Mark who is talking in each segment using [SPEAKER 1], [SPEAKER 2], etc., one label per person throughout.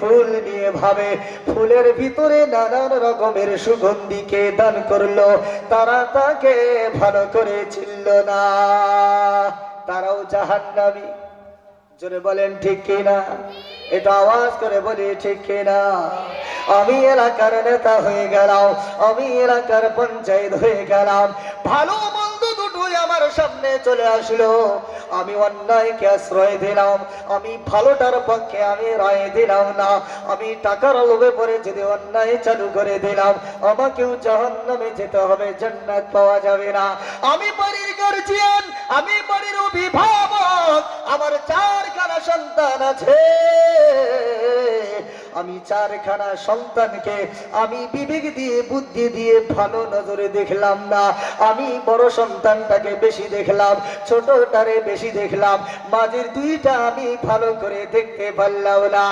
[SPEAKER 1] ফুল নিয়ে ভাবে, ফুলের ভিতরে নানান রকমের সুগন্ধিকে দান করল। তারা তাকে ভালো করে চিনল না। তারাও জাহান্নামী। জোরে বলেন, ঠিক কিনা এটা আওয়াজ করে বলি, ঠিক কিনা আমি এলাকার নেতা হয়ে গেলাম, আমি এলাকার পঞ্চায়েত হয়ে গেলাম। ভালো মন্দ দুটোই আমার সামনে চলে আসলো। আমি অন্যায়কে আশ্রয় দিলাম, আমি ভালোটার পক্ষে আমি রায় দিলাম না, আমি টাকার লোভে পরে যদি অন্যায় চালু করে দিলাম, আমাকেও যখন জাহান্নামে যেতে হবে, জান্নাত পাওয়া যাবে না। আমি বাড়ির গার্জিয়ান আমি বাড়ির অভিভাবক, আমার চার চারখানা সন্তান আছে। আমি চারখানা সন্তানকে আমি বিবেক দিয়ে, বুদ্ধি দিয়ে ভালো নজরে দেখলাম না। আমি বড় সন্তানটাকে বেশি দেখলাম, ছোটটারে বেশি দেখলাম। মাঝের দুইটা আমি ভালো করে দেখতে পারলাম না।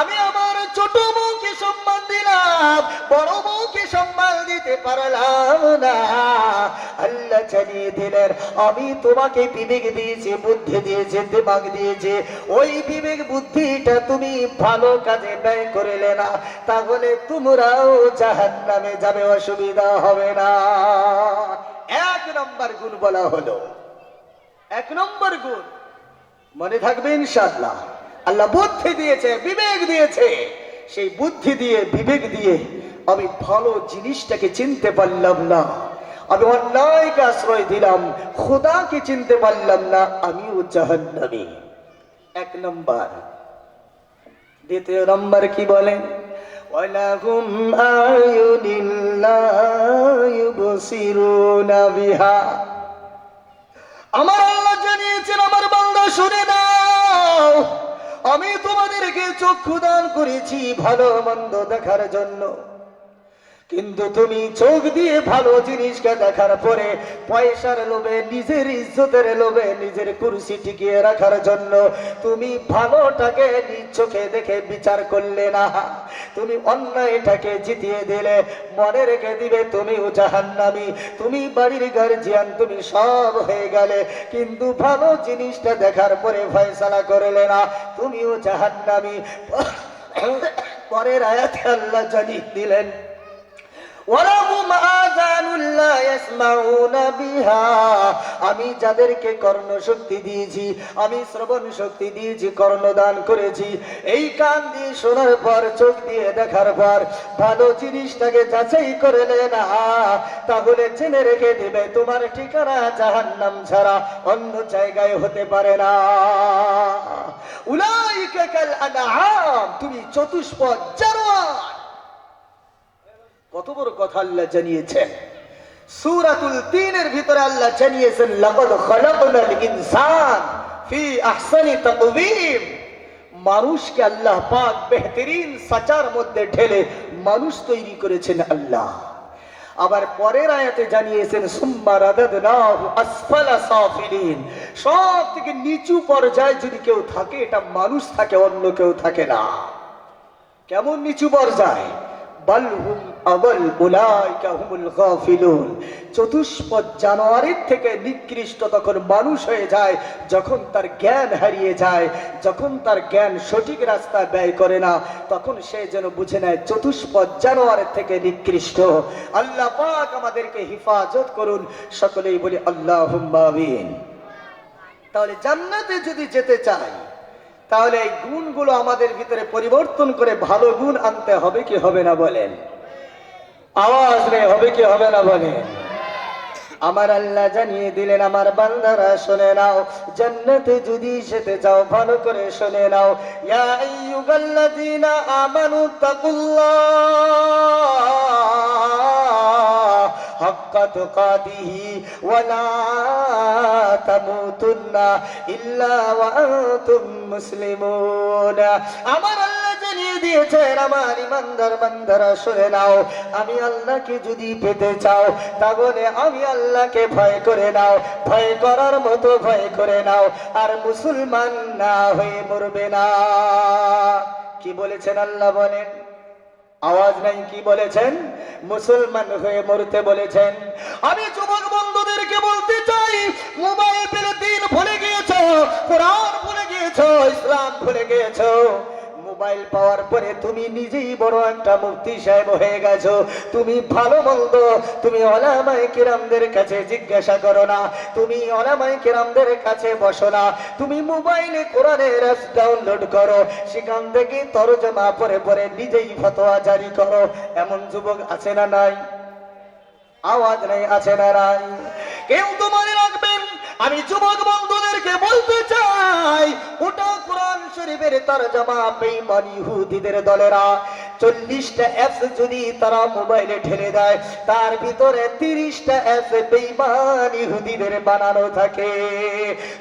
[SPEAKER 1] আমি আমার ছোট বউকে সম্মান দিলাম, বড় বউকে সম্মান দিতে পারলাম না। আল্লাহ জানিয়ে দিলেন, আমি তোমাকে বিবেক দিয়েছি, বুদ্ধি দিয়েছে, দিমাগ দিয়েছে। ওই বিবেক বুদ্ধিটা তুমি ভালো কাজে ব্যয় করিলে না। তাহলে তোমরাও জাহান নামে যাবে, অসুবিধা হবে না। এক নম্বর গুণ বলা হলো। এক নম্বর গুণ। মনে থাকবে ইনশাআল্লাহ। আল্লাহ বুদ্ধি দিয়েছে, বিবেক দিয়েছে। সেই বুদ্ধি দিয়ে, বিবেক দিয়ে আমি ভালো জিনিসটাকে চিনতে পারলাম না। আমি অন্যায়কে আশ্রয় দিলাম, খোদাকে চিনতে পারলাম না, আমিও জাহান্নামী। এক নম্বর। দ্বিতীয় নম্বর কি বলেন ওয়ালাহুম আয়ুনিন লা ইউবসিরুনা বিহা। আমার আল্লাহ জানিয়েছেন, আমার বান্দা শুনে নাও, আমি তোমাদেরকে চক্ষু দান করেছি ভালো মন্দ দেখার জন্য। কিন্তু তুমি চোখ দিয়ে ভালো জিনিসকে দেখার পরে পয়সার লোভে, নিজের ইজ্জতের লোভে, নিজের কুরসি টিকিয়ে রাখার জন্য তুমি ভালোটাকে নিজ চোখে দেখে বিচার করলে না। তুমি অন্যায়টাকে জিতিয়ে দিলে, মনে রেখে দিবে তুমিও জাহান্নামি। তুমি বাড়ির গার্জিয়ান তুমি সব হয়ে গেলে। কিন্তু ভালো জিনিসটা দেখার পরে ফয়সালা করলে না, তুমিও জাহান্নামি। পরের আয়াতে আল্লাহ জানিয়ে দিলেন ওয়ালাহুম আযানুন লা ইয়াসমাউনা বিহা। আমি যাদেরকে কর্ণ শক্তি দিয়েছি, আমি শ্রবণ শক্তি দিয়েছি, কর্ণদান করেছি। এই কান দিয়ে শোনার পর, চোখ দিয়ে দেখার পর, ভালো জিনিসটাকে যাচাই করে না। তাহলে জেনে রেখে দিবে, তোমার ঠিকানা জাহান্নাম ছাড়া অন্য জায়গায় হতে পারে না। উলাইকা কাল আনআম, তুমি চতুষ্পদ জানোয়ার। কত বড় কথা আল্লাহ জানিয়েছেন। সূরাতুল তিনের ভিতরে আল্লাহ জানিয়েছেন, লাকাদ খালাকনাল ইনসান ফি আহসানি তাকওয়িম। মানুষকে আল্লাহ পাক বেহতরিন সাচার মধ্যে ঢেলে মানুষ তৈরি করেছেন আল্লাহ। আবার পরের আয়াতে জানিয়েছেন, সুম্মা রাদাদনাহু আসফালা সাফিলিন। সব থেকে নিচু পর্যায়ে যদি কেউ থাকে, এটা মানুষ থাকে, অন্য কেউ থাকে না। কেমন নিচু পর্যায়? বালহুম আবল চতুষ্পদ জানোয়ারের থেকে নিকৃষ্ট তখন মানুষ হয়ে যায়, যখন তার জ্ঞান হারিয়ে যায়, যখন তার জ্ঞান সঠিক রাস্তা ব্যয় করে না, তখন সে যেন বুঝে নেয় চতুষ্পদ জানোয়ারের থেকে নিকৃষ্ট। আল্লাহ পাক আমাদেরকে হিফাজত করুন, সকলেই বলি আল্লাহ তাহলে জান্নাতে যদি যেতে চাই, তাহলে এই গুণগুলো আমাদের ভিতরে পরিবর্তন করে ভালো গুণ আনতে হবে কি হবে না বলেন? আওয়াজ নেই হবে কি হবে না বলেন আমার আল্লাহ জানিয়ে দিলেন, আমার বান্দারা শুনে নাও। জান্নাতে যদি যেতে চাও, ভালো করে শুনে নাও। ইয়া আইয়ুহাল্লাযীনা আমানু তাকুল্লাহ। হাক্কা তুকাতিহি ওয়া লা তামুতুন্না ইল্লা ওয়া আনতুম মুসলিমুন। আমার আল্লাহ জানিয়ে দিয়েছেন, আমার ইমানদার বান্দারা, শুনে নাও। আমি আল্লাহকে যদি পেতে চাও, তাহলে আমি আল্লাহকে ভয় করে নাও। ভয় করার মতো ভয় করে নাও। আর মুসলমান না হয়ে মরবে না। কি বলেছেন আল্লাহ বলেন? আওয়াজ নাই, কি বলেছেন? মুসলমান হয়ে মরতে বলেছেন। আমি যুবক বন্ধুদেরকে বলতে চাই, মোবাইল দিন ভুলে গিয়েছ, কোরআন ভুলে গিয়েছ, ইসলাম ভুলে গিয়েছো। মোবাইল পাওয়ার পরে তুমি নিজেই বড় একটা মুক্তি সাহেব হয়ে গেছো। তুমি ভালো মন্দ, তুমি অলামাই কিরামদের কাছে জিজ্ঞাসা করো না, তুমি অলামাই কিরামদের কাছে বসো না, তুমি মোবাইলে কোরআনের অ্যাপস ডাউনলোড করো, সেখান থেকে তরজমা পরে পরে নিজেই ফতোয়া জারি করো। এমন যুবক আছে না নাই? আওয়াজ নেই, আছে না নাই? কেউ তো রাখবেন আমি যুবক বন্ধুদেরকে বলতে চাই ওটা কোরআন শরীফের তরজমা বেঈমান ইহুদিদের দলেরা চল্লিশটা অ্যাপস যদি তারা মোবাইলে ঢেলে দেয়, তার ভিতরে তিরিশটা অ্যাপস বেঈমান ইহুদিদের বানানো থাকে।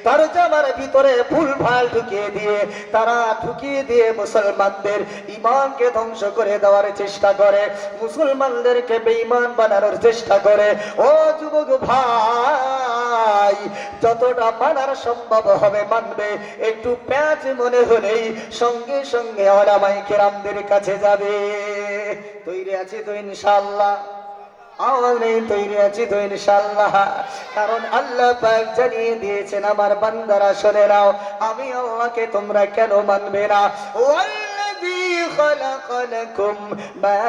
[SPEAKER 1] তরজমার ভিতরে ভুল ভালো ঢুকিয়ে দিয়ে, তারা ঢুকিয়ে দিয়ে মুসলমানদের ইমানকে ধ্বংস করে দেওয়ার চেষ্টা করে, মুসলমানদেরকে বেঈমান বানানোর চেষ্টা করে। ও যুবক ভাই, যতটা মানার সম্ভব হবে মানবে, একটু প্যাচ মনে হলেই সঙ্গে সঙ্গে ওলামাই কেরামদের কাছে যাবে। তৈরি আছে তো ইনশাল্লাহ আওয়াজ নেই তৈরি আছি তো ইনশাল্লাহ কারণ আল্লাহ পাক জানিয়ে দিয়েছেন আমার বান্দারা শুনে নাও আমি আল্লাহকে তোমরা কেন মানবে না والذي خلق لكم ما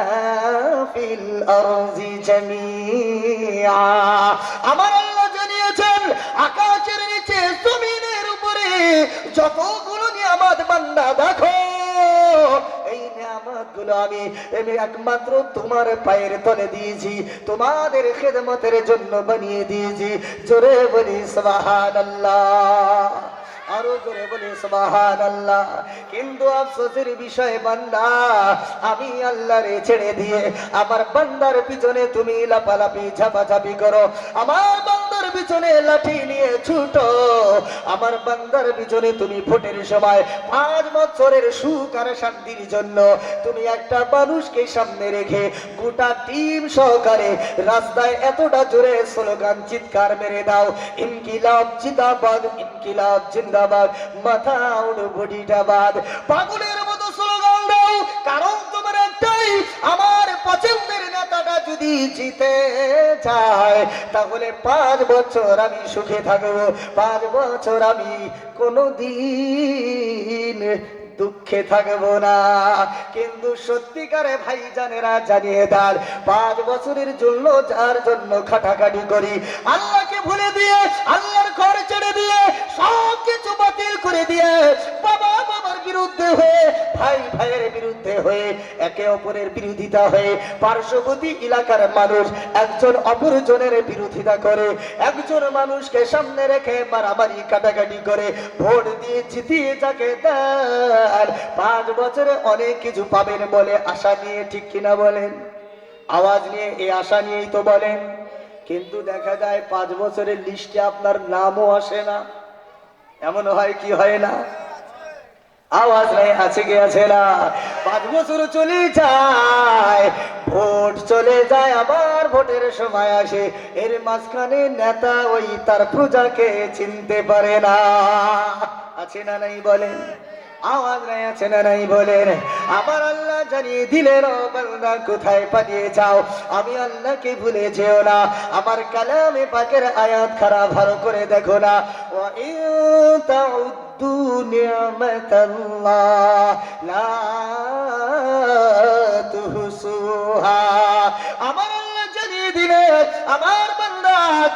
[SPEAKER 1] في الأرض جميعا আমার আল্লাহ জানিয়েছেন আকাশের নিচে জমিনের উপরে যতগুলো নিয়ামত বান্দা দেখো এই নিয়ামত গুলো আমি আমি একমাত্র তোমার পায়ের তলে দিয়েছি, তোমাদের খেদমতের জন্য বানিয়ে দিয়েছি। জোরে বলি সুবহানাল্লাহ, আরও জোরে বলি সুবহান আল্লাহ কিন্তু আফসোসের বিষয় বান্দা, আমি আল্লাহরে ছেড়ে দিয়ে আমার বান্দার পিছনে তুমি লাপালাপি ঝাপাঝাপি করো। আমার বান্দার পিছনে লাঠি নিয়ে ছুটো। আমার বান্দার পিছনে তুমি ভোটের সময় পাঁচ বছরের সুখ আর শান্তির জন্য তুমি একটা মানুষকে সামনে রেখে গোটা টিম সহকারে রাস্তায় এতটা জোরে স্লোগান, চিৎকার মেরে দাও। ইনকিলাব জিন্দাবাদ ইনকিলাব জিন্দাবাদ, মাথা উড় বডিটা পাগলের মতো স্লোগান দাও, কারণ তোমার একটাই, আমার যদি জিতে যায় তাহলে পাঁচ বছর আমি সুখে থাকব পাঁচ বছর আমি কোনোদিন দুঃখে থাকব না। কিন্তু সত্যিকারে ভাই জানেরা জানিয়ে দার পাঁচ বছরের জন্য যার জন্য খাটাখাটি করি, আল্লাহকে ভুলে দিয়ে, আল্লাহর ঘর ছেড়ে দিয়ে সব কিছু বাতিল করে দিয়ে বাবা বাবার বিরুদ্ধে হয়ে, ভাই ভাইয়ের বিরুদ্ধে হয়ে, একে অপরের বিরোধিতা হয়ে, পার্শ্ববর্তী এলাকার মানুষ একজন অপরজনের বিরোধিতা করে, একজন মানুষকে সামনে রেখে মারামারি কাটাকাটি করে, ভোট দিয়ে জিতিয়ে যাকে দেন পাঁচ বছরে অনেক কিছু পাবেন বলে আশা নিয়ে ঠিক কিনা বলেন? আওয়াজ নিয়ে এই আশা নিয়েই তো বলেন। কিন্তু দেখা যায় পাঁচ বছরের লিস্টে আপনার নামও আসে না। এমন হয় কি হয় না? আওয়াজ নাই, আছে কি আছে না? পাঁচ বছর চলে যায়, ভোট চলে যায়, আবার ভোটের সময় আসে। এর মাঝখানে নেতা ওই তার প্রজাকে চিনতে পারে না। আছে না নাই বলেন? আওয়াজ নাই, আছে না নাই বলেন আমার আল্লাহ জানিয়ে দিলেন, ও বান্দা, কোথায় পালিয়ে যাও? আমি আল্লাহকে ভুলে যেও না। আমার কালামে পাকের আয়াত খারাপ, ভালো করে দেখো না। ইন তাউদ্দু নিয়ামাতাল্লাহ, লা তুহসুহা। আমার আল্লাহ জানিয়ে দিলেন, আমার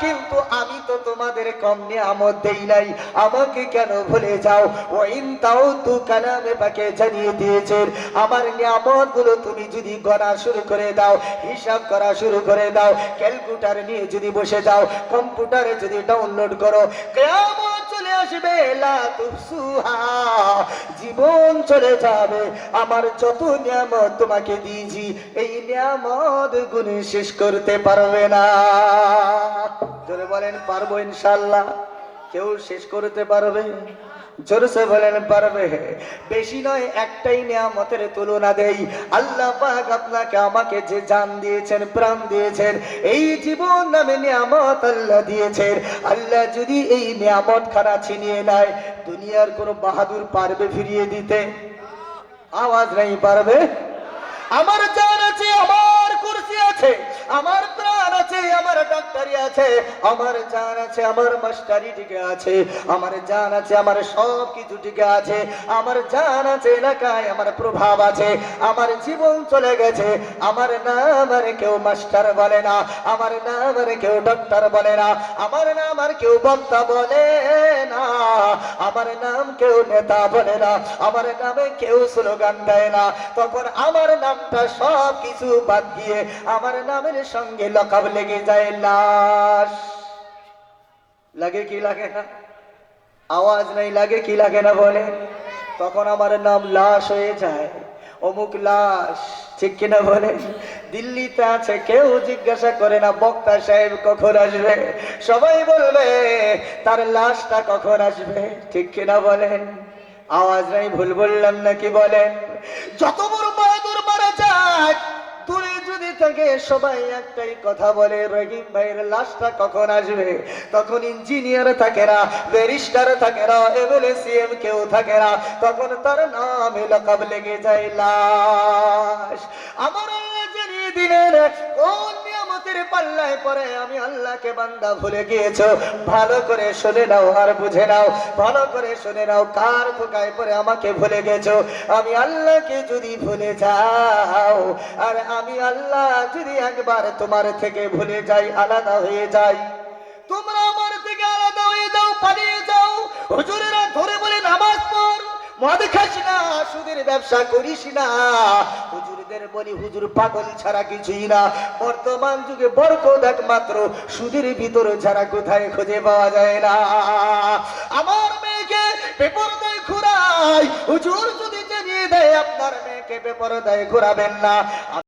[SPEAKER 1] কিন্তু আমি তো তোমাদের কম নিয়ামত দেই নাই। আমাকে কেন ভুলে যাও? ও ইন তাও তু কালামে পাকে জানিয়ে দিয়েছে আমার নিয়ামতগুলো তুমি যদি গণা শুরু করে দাও, হিসাব করা শুরু করে দাও ক্যালকুলেটর নিয়ে যদি বসে যাও, কম্পিউটারে যদি ডাউনলোড করো কেমন চলে আসবে জীবন চলে যাবে, আমার যত নিয়ামত তোমাকে দিয়েছি, এই নিয়ামত গুণে শেষ করতে পারবে না। জোরে বলেন, পারব ইনশাল্লাহ। কেউ শেষ করতে পারবে? জোরসে বলেন, পারবে বেশি নয় একটাই নিয়ামতের তুলনা দেই। আল্লাহ পাক আপনাকে আমাকে যে জান দিয়েছেন, প্রাণ দিয়েছেন, এই জীবন নামে নিয়ামত আল্লাহ দিয়েছেন। আল্লাহ যদি এই নিয়ামত খানা ছিনিয়ে নেয়, দুনিয়ার কোনো বাহাদুর পারবে ফিরিয়ে দিতে? আওয়াজ নেই, পারবে? আমার জান আছে, আমার আছে, আমার আমার ডাক্তারি আছে, আমার জান আছে, আমার মাস্টারি টিকে আছে, আমার জান আছে, আমার সব কিছু টিকে আছে, আমার জান আছে, এলাকায় আমার প্রভাব আছে, আমার জীবন চলে গেছে, আমার নাম আর কেউ মাস্টার বলে না, আমার নাম আর কেউ বলে না, আমার নাম আর কেউ বক্তা বলে না, আমার নাম কেউ নেতা বলে না, আমার নামে কেউ স্লোগান দেয় না, তখন আমার নামটা সব কিছু বাদ দিয়ে আমার নামের সঙ্গে লকাব লেগে যায় লাশ। লাগে কি লাগে না? আওয়াজ নাই, লাগে কি লাগে না বলে? তখন আমার নাম লাশ হয়ে যায়, অমুক লাশ, ঠিক কিনা বলে? দিল্লিতে আছে, কেউ জিজ্ঞাসা করে না, বক্তা সাহেব কখন আসবে? সবাই বলবে, তার লাশটা কখন আসবে? ঠিক কিনা বলেন আওয়াজ নাই, ভুল বললাম নাকি বলেন যত বড় বাহাদুর মারা যাক দূরে যদি থাকে সবাই একটাই কথা বলে, রহিম ভাইয়ের লাশটা কখন আসবে? তখন ইঞ্জিনিয়ার থাকে না ব্যারিস্টার থাকে না, এমএলএ সিএম কেউ থাকে না। তখন তার নাম লকাব লেগে যায় লাশ। আমার জানিয়ে দিলেন কোন নিয়ামতের পাল্লায় পরে আমি আল্লাহকে বান্দা ভুলে গিয়েছো। ভালো করে শুনে নাও, আর বুঝে নাও। ভালো করে শুনে নাও, কার খোকায় পরে আমাকে ভুলে গেছো। আমি আল্লাহকে যদি ভুলে যাও, আর আমি আল্লাহ যদি একবার তোমার থেকে ভুলে যাই, আলাদা হয়ে যাই। তোমরা আমার থেকে আলাদা হয়ে যাও, পালিয়ে যাও। হুজুরেরা মদ খাস না সুদের ব্যবসা করিস না। হুজুরদের বলি, হুজুর পাগল ছাড়া কিছুই না। বর্তমান যুগে বরকত একমাত্র, সুদের ভিতর ছাড়া কোথায় খুঁজে পাওয়া যায় না। আমার মেয়েকে বেপরদায় ঘুরাই, হুজুর যদি জানিয়ে দেয়, আপনার মেয়েকে বেপরদায় ঘুরাবেন না।